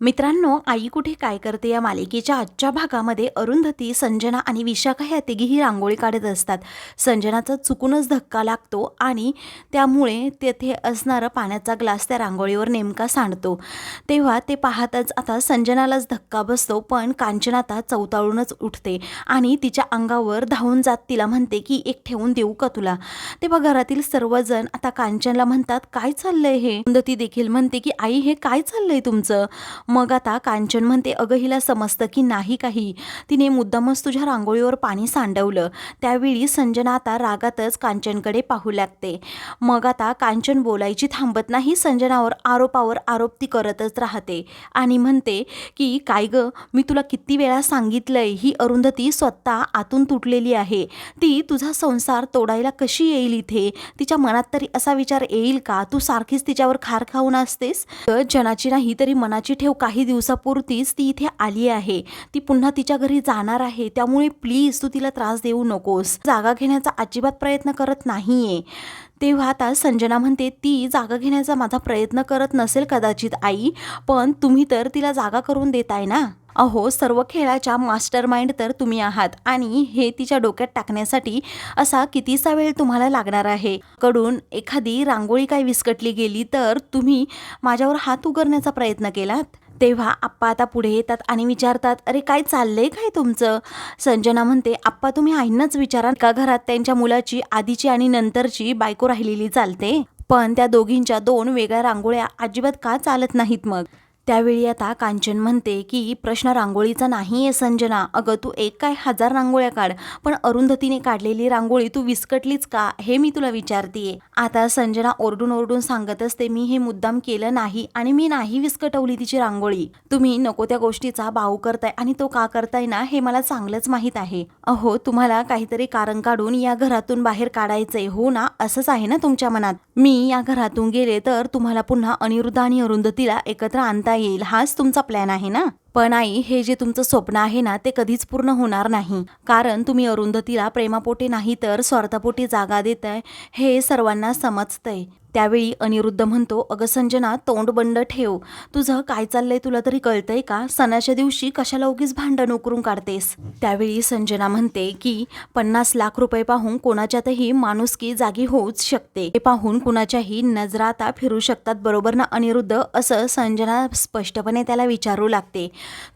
मित्रांनो आई कुठे काय करते या मालिकेच्या आजच्या भागामध्ये अरुंधती संजना आणि विशाखा ह्या तिघीही रांगोळी काढत असतात. संजनाचा चुकूनच धक्का लागतो आणि त्यामुळे तेथे असणारा पाण्याचा ग्लास त्या रांगोळीवर नेमका सांडतो. तेव्हा ते पाहताच आता संजनालाच धक्का बसतो पण कांचन आता चवताळूनच उठते आणि तिच्या अंगावर धावून जात तिला म्हणते की एक ठेवून देऊ का तुला? तेव्हा घरातील सर्वजण आता कांचनला म्हणतात काय चाललंय हे? अरुंधती देखील म्हणते की आई हे काय चाललंय तुमचं? मग आता कांचन म्हणते अगं हिला समजतं की नाही काही. तिने मुद्दामच तुझ्या रांगोळीवर पाणी सांडवलं. त्यावेळी संजना आता रागातच कांचनकडे पाहू लागते. मग आता कांचन बोलायची थांबत नाही संजनावर आरोपावर आरोप ती करतच राहते. आणि म्हणते की काय गं मी तुला किती वेळा सांगितलंय ही अरुंधती स्वतः आतून तुटलेली आहे. ती तुझा संसार तोडायला कशी येईल इथे? तिच्या मनात तरी असा विचार येईल का? तू सारखीच तिच्यावर खार खाऊन असतेस? तर जनाची नाही तरी मनाची ठेव काही दिवसापुरतीच ती इथे आली आहे. ती पुन्हा तिच्या घरी जाणार आहे. त्यामुळे प्लीज तू तिला त्रास देऊ नकोस. जागा घेण्याचा अजिबात प्रयत्न करत नाहीये. तेव्हा आता संजना म्हणते ती जागा घेण्याचा माझा प्रयत्न करत नसेल कदाचित आई. पण तुम्ही तर तिला जागा करून देताय ना? अहो सर्व खेळाच्या मास्टर माइंड तर तुम्ही आहात. आणि हे तिच्या डोक्यात टाकण्यासाठी असा कितीसा वेळ तुम्हाला लागणार आहे? कडून एखादी रांगोळी काय विस्कटली गेली तर तुम्ही माझ्यावर हात उगरण्याचा प्रयत्न केलात? तेव्हा आप्पा आता पुढे येतात आणि विचारतात अरे काय चाललंय काय तुमचं? संजना म्हणते आप्पा तुम्ही आईंनाच विचारा. का घरात त्यांच्या मुलाची आधीची आणि नंतरची बायको राहिलेली चालते. पण त्या दोघींच्या दोन वेगळ्या रांगोळ्या अजिबात का चालत नाहीत मग? त्यावेळी आता कांचन म्हणते की प्रश्न रांगोळीचा नाही आहे संजना. अगं तू एक काय हजार रांगोळ्या काढ पण अरुंधतीने काढलेली रांगोळी तू विस्कटलीच का हे मी तुला विचारतीये. आता संजना ओरडून ओरडून सांगत असते मी हे मुद्दाम केलं नाही आणि मी नाही विस्कटवली तिची रांगोळी. तुम्ही नको त्या गोष्टीचा बाऊ करताय आणि तो का करताय ना हे मला चांगलंच माहीत आहे. अहो तुम्हाला काहीतरी कारण काढून या घरातून बाहेर काढायचंय हो ना? असंच आहे ना तुमच्या मनात? मी या घरातून गेले तर तुम्हाला पुन्हा अनिरुद्ध आणि अरुंधतीला एकत्र आणता येईल हाच तुमचा प्लॅन आहे ना? पण आई हे जे तुमचं स्वप्न आहे ना ते कधीच पूर्ण होणार नाही. कारण तुम्ही अरुंधतीला प्रेमापोटी नाही तर स्वार्थापोटी जागा देत आहे हे सर्वांना समजतंय. त्यावेळी अनिरुद्ध म्हणतो अगं संजना तोंड बंड ठेव. तुझं काय चाललंय तुला तरी कळतंय का? सणाच्या दिवशी कशाला उगीच भांडण उकरून काढतेस? त्यावेळी संजना म्हणते की पन्नास लाख रुपये पाहून कोणाच्यातही माणुसकी जागी होऊच शकते. हे पाहून कुणाच्याही नजरा आता फिरू शकतात बरोबर ना अनिरुद्ध? असं संजना स्पष्टपणे त्याला विचारू लागते.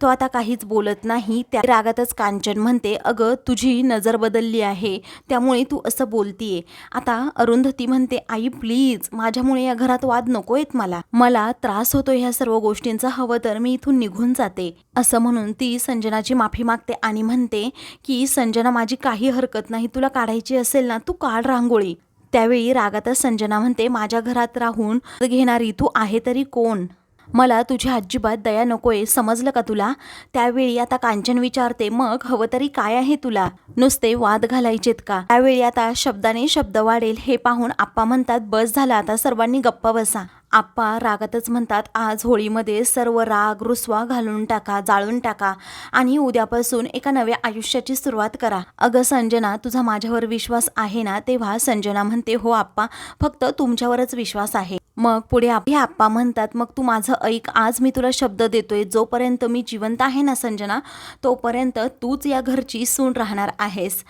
तो आता काहीच बोलत नाही. त्या रागातच कांचन म्हणते अगं तुझी नजर बदलली आहे. त्यामुळे तू असं बोलतीये. आता अरुंधती म्हणते आई प्लीज. माझ्यामुळे या घरात वाद नको येत मला. मला त्रास होतो ह्या सर्व गोष्टींचा. हवं तर मी इथून निघून जाते. असं म्हणून ती संजनाची माफी मागते आणि म्हणते की संजना माझी काही हरकत नाही तुला काढायची असेल ना तू काढ रांगोळी. त्यावेळी रागातच संजना म्हणते माझ्या घरात राहून घेणारी तू आहे तरी कोण? मला तुझी अजिबात दया नकोय समजलं का तुला? त्यावेळी आता कांचन विचारते मग हवं तरी काय आहे तुला? नुसते वाद घालायचेत का त्यावेळी आता शब्दाने शब्द वाढेल हे पाहून आप्पा म्हणतात बस झाला आता सर्वांनी गप्पा बसा. आप्पा रागातच म्हणतात आज होळीमध्ये सर्व राग रुसवा घालून टाका जाळून टाका आणि उद्यापासून एका नव्या आयुष्याची सुरुवात करा. अगं संजना तुझा माझ्यावर विश्वास आहे ना? तेव्हा संजना म्हणते हो आप्पा फक्त तुमच्यावरच विश्वास आहे. मग पुढे आपले आप्पा म्हणतात मग तू माझं ऐक आज मी तुला शब्द देतोय. जोपर्यंत मी जिवंत आहे ना संजना तोपर्यंत तूच या घरची सून राहणार आहेस.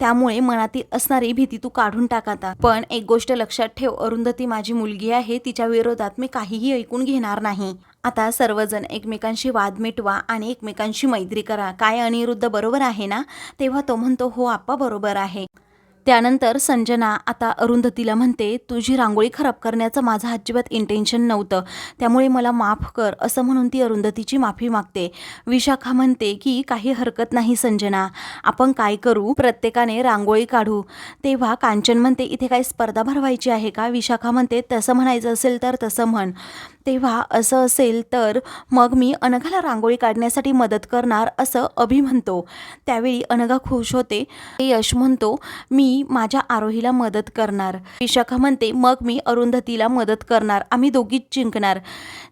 त्यामुळे मनातील असणारी भीती तू काढून टाकाता पण एक गोष्ट लक्षात ठेव अरुंधती माझी मुलगी आहे तिच्या विरोधात मी काहीही ऐकून घेणार नाही. आता सर्वजण एकमेकांशी वाद मिटवा आणि एकमेकांशी मैत्री करा. काय अनिरुद्ध बरोबर आहे ना? तेव्हा तो म्हणतो हो आप्पा बरोबर आहे. त्यानंतर संजना आता अरुंधतीला म्हणते तुझी रांगोळी खराब करण्याचं माझं अजिबात इंटेन्शन नव्हतं. त्यामुळे मला माफ कर असं म्हणून ती अरुंधतीची माफी मागते. विशाखा म्हणते की काही हरकत नाही संजना. आपण काय करू? प्रत्येकाने रांगोळी काढू. तेव्हा कांचन म्हणते इथे काही स्पर्धा भरवायची आहे का? विशाखा म्हणते तसं म्हणायचं असेल तर तसं म्हण. तेव्हा असं असेल तर मग मी अनघाला रांगोळी काढण्यासाठी मदत करणार? असं अभि म्हणतो. त्यावेळी अनघा खुश होते. यश म्हणतो मी माझ्या आरोहीला मदत करणार. विशाखा म्हणते मग मी अरुंधतीला मदत करणार. आम्ही दोघीच जिंकणार.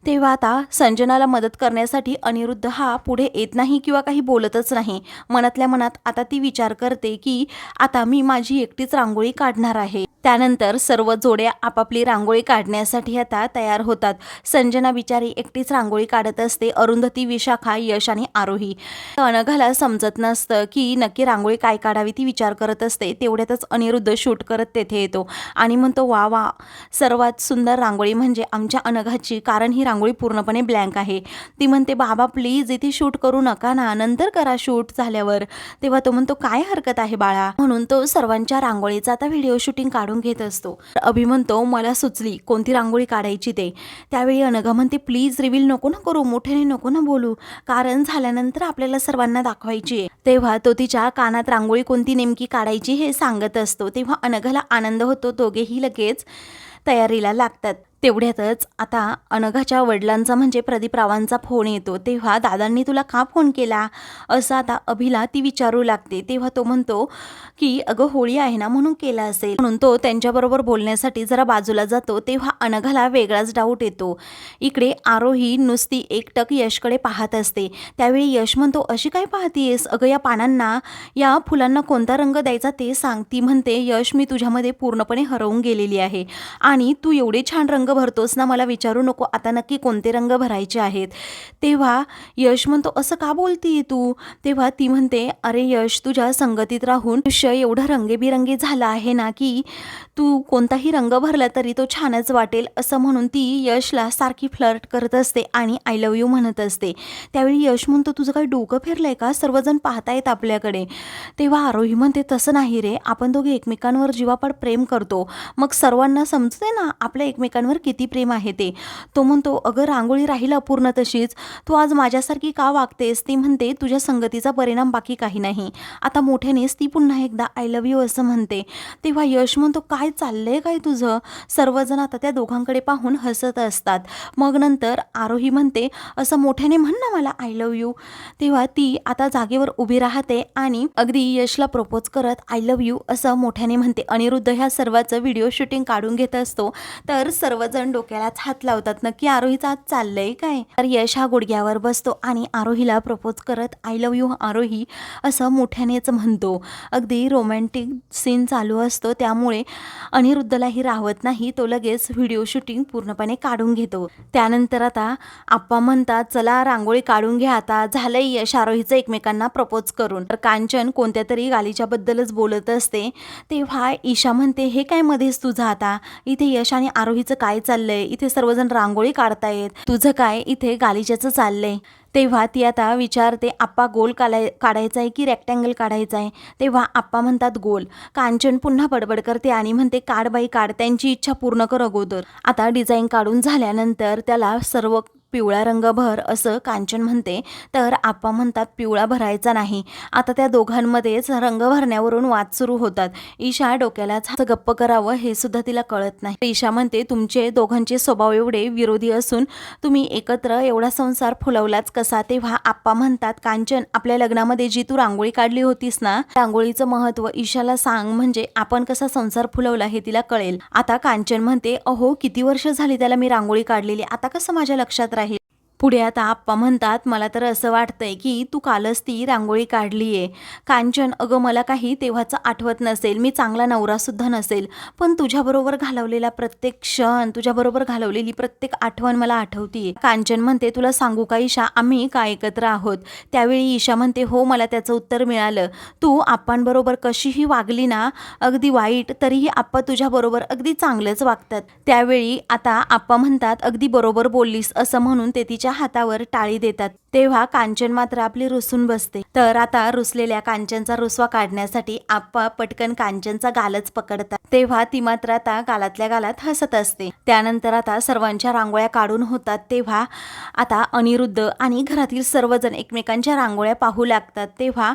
तेव्हा आता संजनाला मदत करण्यासाठी अनिरुद्ध हा पुढे येत नाही किंवा काही बोलतच नाही. मनातल्या मनात आता ती विचार करते की आता मी माझी एकटीच रांगोळी काढणार आहे. त्यानंतर सर्व जोड्या आपापली रांगोळी काढण्यासाठी आता तयार होतात. संजना बिचारी एकटीच रांगोळी काढत असते. अरुंधती विशाखा यश आणि आरोही. अनघाला समजत नसतं की नक्की रांगोळी काय काढावी ती विचार करत असते. तेवढ्यातच अनिरुद्ध शूट करत तेथे येतो आणि म्हणतो वा वा सर्वात सुंदर रांगोळी म्हणजे आमच्या अनघाची. कारण ही रांगोळी पूर्णपणे ब्लँक आहे. ती म्हणते बाबा प्लीज इथे शूट करू नका ना. नंतर करा शूट झाल्यावर. तेव्हा तो म्हणतो काय हरकत आहे बाळा? म्हणून तो सर्वांच्या रांगोळीचा आता व्हिडिओ शूटिंग काढून घेत असतो. अभि म्हणतो मला सुचली कोणती रांगोळी काढायची ते. त्यावेळी अनघा म्हणते प्लीज रिव्हील नको ना करू मोठ्याने नको ना बोलू. कारण झाल्यानंतर आपल्याला सर्वांना दाखवायची आहे. तेव्हा तो तिच्या कानात रांगोळी कोणती नेमकी काढायची हे सांगत असतो. तेव्हा अनघाला आनंद होतो दोघेही लगेच तयारीला लागतात. तेवढ्यातच आता अनघाच्या वडिलांचा म्हणजे प्रदीपरावांचा फोन येतो. तेव्हा दादांनी तुला का फोन केला? असं आता अभिला ती विचारू लागते. तेव्हा तो म्हणतो की अगं होळी आहे ना म्हणून केला असेल. म्हणून तो त्यांच्याबरोबर बोलण्यासाठी जरा बाजूला जातो. तेव्हा अनघाला वेगळाच डाऊट येतो. इकडे आरोही नुसती एकटक यशकडे पाहत असते. त्यावेळी यश म्हणतो अशी काय पाहतीयेस? अगं या पानांना या फुलांना कोणता रंग द्यायचा ते सांग. ती म्हणते यश मी तुझ्यामध्ये पूर्णपणे हरवून गेलेली आहे आणि तू एवढे छान रंग भरतोस ना मला विचारू नको आता नक्की कोणते रंग भरायचे आहेत? तेव्हा यश म्हणतो असं का बोलतीये तू? तेव्हा ती म्हणते अरे यश तुझ्या संगतीत राहून आयुष्य एवढं रंगेबिरंगी झालं आहे ना की तू कोणताही रंग भरला तरी तो छानच वाटेल असं म्हणून ती यशला सारखी फ्लर्ट करत असते आणि आय लव्ह यू म्हणत असते. त्यावेळी यश म्हणतो तुझं काही डोकं फिरलं आहे का? सर्वजण पाहतायत आपल्याकडे. तेव्हा आरोही म्हणते तसं नाही रे आपण दोघे एकमेकांवर जीवापाड प्रेम करतो. मग सर्वांना समजते ना आपल्या एकमेकांवर किती प्रेम आहे ते? तो म्हणतो अगं रांगोळी राहील अपूर्ण तशीच. तू आज माझ्यासारखी का वागतेस? ती म्हणते तुझ्या संगतीचा परिणाम बाकी काही नाही. आता मोठ्यानेच ती पुन्हा एकदा आय लव्ह यू असं म्हणते. तेव्हा यश म्हणतो काय चाललंय काय तुझं? सर्वजण आता त्या दोघांकडे पाहून हसत असतात. मग नंतर आरोही म्हणते असं मोठ्याने म्हण ना मला आय लव्ह यू तेव्हा ती आता जागेवर उभी राहते आणि अगदी यशला प्रपोज करत आय लव्ह यू असं मोठ्याने म्हणते. अनिरुद्ध ह्या सर्वाचं व्हिडिओ शूटिंग काढून घेत असतो. तर सर्व सर्वजण डोक्यालाच हात लावतात नक्की आरोहीचा आज चाललंय काय? तर यश हा गुडघ्यावर बसतो आणि आरोहीला प्रपोज करत आय लव्ह यू आरोही असं मोठ्यानेच म्हणतो. अगदी रोमॅन्टिक सीन चालू असतो त्यामुळे अनिरुद्धलाही राहत नाही. तो लगेच व्हिडिओ शूटिंग पूर्णपणे काढून घेतो. त्यानंतर आता आप्पा म्हणतात चला रांगोळी काढून घ्या आता झालंय यश आरोहीचं एकमेकांना प्रपोज करून. तर कांचन कोणत्या तरी गालीच्या बद्दलच बोलत असते. तेव्हा ईशा म्हणते हे काय मध्येच तुझं आता? इथे यश आणि आरोहीचं काय काय चाललंय? इथे सर्वजण रांगोळी काढतायत. तुझं काय इथे गालिच्याचं चाललंय? तेव्हा ती आता विचारते आप्पा गोल काढाय काढायचा आहे की रेक्टँगल काढायचा आहे तेव्हा आप्पा म्हणतात गोल. कांचन पुन्हा बडबड करते आणि म्हणते काढ बाई काढ. त्यांची इच्छा पूर्ण कर अगोदर. आता डिझाईन काढून झाल्यानंतर त्याला सर्व पिवळा रंग भर असं कांचन म्हणते तर आप्पा म्हणतात पिवळा भरायचा नाही. आता त्या दोघांमध्येच रंग भरण्यावरून वाद सुरू होतात. ईशा डोक्याला गप्प करावं हे सुद्धा तिला कळत नाही. ईशा म्हणते तुमचे दोघांचे स्वभाव एवढे विरोधी असून तुम्ही एकत्र एवढा संसार फुलवलाच कसा? तेव्हा आप्पा म्हणतात कांचन आपल्या लग्नामध्ये जी तू रांगोळी काढली होतीस ना रांगोळीचं महत्त्व ईशाला सांग. म्हणजे आपण कसा संसार फुलवला हे तिला कळेल. आता कांचन म्हणते अहो किती वर्ष झाली त्याला मी रांगोळी काढलेली? आता कसं माझ्या लक्षात राहील? पुढे आता आप्पा म्हणतात मला तर असं वाटतंय की तू कालच ती रांगोळी काढली आहे कांचन अगं मला काही तेव्हाचं आठवत नसेल. मी चांगला नवरासुद्धा नसेल. पण तुझ्याबरोबर घालवलेला प्रत्येक क्षण तुझ्याबरोबर घालवलेली प्रत्येक आठवण मला आठवतीये. कांचन म्हणते तुला सांगू का ईशा? आम्ही का एकत्र आहोत? त्यावेळी ईशा म्हणते हो मला त्याचं उत्तर मिळालं. तू आप्पांबरोबर कशीही वागली ना अगदी वाईट तरीही आप्पा तुझ्याबरोबर अगदी चांगलंच वागतात. त्यावेळी आता आप्पा म्हणतात अगदी बरोबर बोललीस असं म्हणून ते तिच्या हातावर टाळी देतात. तेव्हा कांचन मात्र आपली रुसून बसते. तर आता रुसलेल्या कांचनचा रुसवा काढण्यासाठी आप्पा पटकन कांचनचा गालच पकडतात. तेव्हा ती मात्र आता गालातल्या गालात हसत असते. त्यानंतर आता सर्वांच्या रांगोळ्या काढून होतात. तेव्हा आता अनिरुद्ध आणि घरातील सर्वजण एकमेकांच्या रांगोळ्या पाहू लागतात. तेव्हा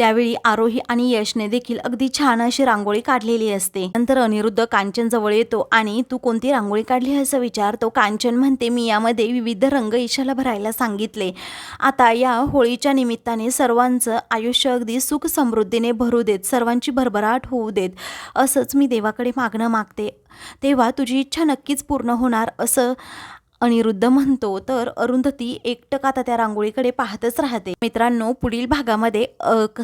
त्यावेळी आरोही आणि यशने देखील अगदी छान अशी रांगोळी काढलेली असते. नंतर अनिरुद्ध कांचन जवळ येतो आणि तू कोणती रांगोळी काढली असं विचारतो कांचन म्हणते. मी यामध्ये विविध रंग ईशाला भरायला सांगितले. आता या होळीच्या निमित्ताने सर्वांचं आयुष्य अगदी सुख समृद्धीने भरू देत सर्वांची भरभराट होऊ देत असंच मी देवाकडे मागणं मागते. तेव्हा तुझी इच्छा नक्कीच पूर्ण होणार असं अनिरुद्ध म्हणतो तर अरुंधती एकटक आता त्या रांगोळीकडे पाहतच राहते. मित्रांनो पुढील भागामध्ये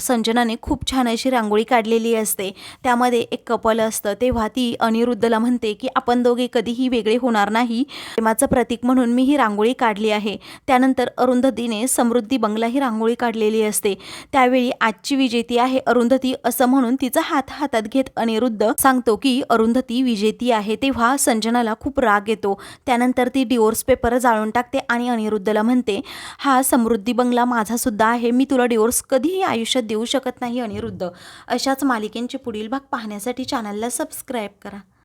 संजनाने खूप छान अशी रांगोळी काढलेली असते. त्यामध्ये एक कपल असतं तेव्हा ती अनिरुद्धला म्हणते की आपण दोघे कधीही वेगळे होणार नाही. प्रेमाचं प्रतीक म्हणून मी ही रांगोळी काढली आहे. त्यानंतर अरुंधतीने समृद्धी बंगला ही रांगोळी काढलेली असते. त्यावेळी आजची विजेती आहे अरुंधती असं म्हणून तिचा हात हातात घेत अनिरुद्ध सांगतो की अरुंधती विजेती आहे. तेव्हा संजनाला खूप राग येतो. त्यानंतर ती डिवोर्स पेपर जाळून टाकते आणि अनिरुद्धला म्हणते हा समृद्धी बंगला माझासुद्धा आहे मी तुला डिवोर्स कधीही आयुष्यात देऊ शकत नाही अनिरुद्ध. अशाच मालिकेंचे पुढील भाग पाहण्यासाठी चॅनलला सबस्क्राईब करा.